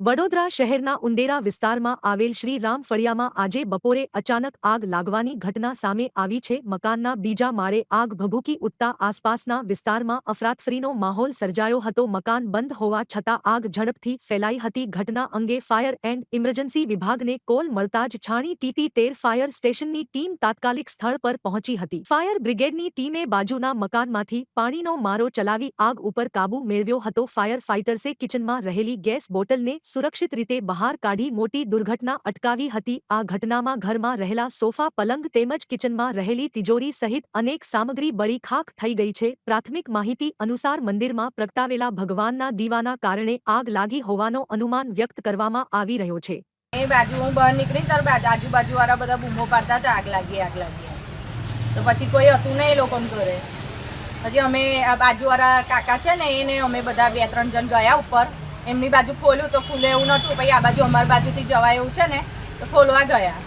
વડોદરા શહેરના ઉંડેરા વિસ્તારમાં આવેલ શ્રી રામ ફળિયામાં આજે બપોરે અચાનક આગ લાગવાની ઘટના સામે આવી છે. મકાનના બીજા માળે આગ ભભૂકી ઉઠતા આસપાસના વિસ્તારમાં અફરાતફરીનો માહોલ સર્જાયો હતો. મકાન બંધ હોવા છતાં આગ ઝડપથી ફેલાઈ હતી. ઘટના અંગે ફાયર એન્ડ ઇમરજન્સી વિભાગને કોલ મળતા જ છાણી ટીપી તેર ફાયર સ્ટેશનની ટીમ તાત્કાલિક સ્થળ પર પહોંચી હતી. ફાયર બ્રિગેડની ટીમે બાજુના મકાનમાંથી પાણીનો મારો ચલાવી આગ ઉપર કાબુ મેળવ્યો હતો. ફાયર ફાઇટર્સે કિચનમાં રહેલી ગેસ બોટલને સુરક્ષિત રીતે બહાર કાઢી મોટી દુર્ઘટના અટકાવી હતી. આ ઘટનામાં ઘરમાં રહેલા સોફા, પલંગ તેમજ કિચનમાં રહેલી તિજોરી સહિત અનેક સામગ્રી બળી ખાખ થઈ ગઈ છે. પ્રાથમિક માહિતી અનુસાર મંદિરમાં પ્રગટાવેલા ભગવાનના દીવાના કારણે આગ લાગી હોવાનો અનુમાન વ્યક્ત કરવામાં આવી રહ્યો છે. એ બાજુ હું બહાર નીકળી ત્યારે બાજુ આજુબાજુ વાળા બધા બૂમો પાડતા હતા, આગ લાગી આગ લાગી તો પછી કોઈ હતું નહીં એ લોકોને ઘરે. પછી અમે આ બાજુવાળા કાકા છે ને, એને અમે બધા બે ત્રણ જણ ગયા ઉપર. એમની બાજુ ખોલ્યું તો ખુલે એવું નહોતું. પછી આ બાજુ અમારી બાજુથી જવાય એવું છે ને તો ખોલવા ગયા.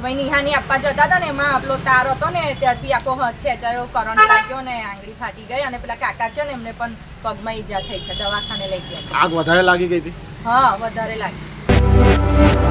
ભાઈ નિહાની આપવા જતા હતા ને એમાં આપણો તાર હતો ને ત્યાંથી આખો હાથ ખેંચાયો કરંટ લાગ્યો ને આંગળી ફાટી ગઈ અને પેલા કાકા છે ને એમને પણ પગમાં ઈજા થઈ છે દવાખાને લઈ ગયા આગ વધારે લાગી ગઈ હતી? હા વધારે લાગી.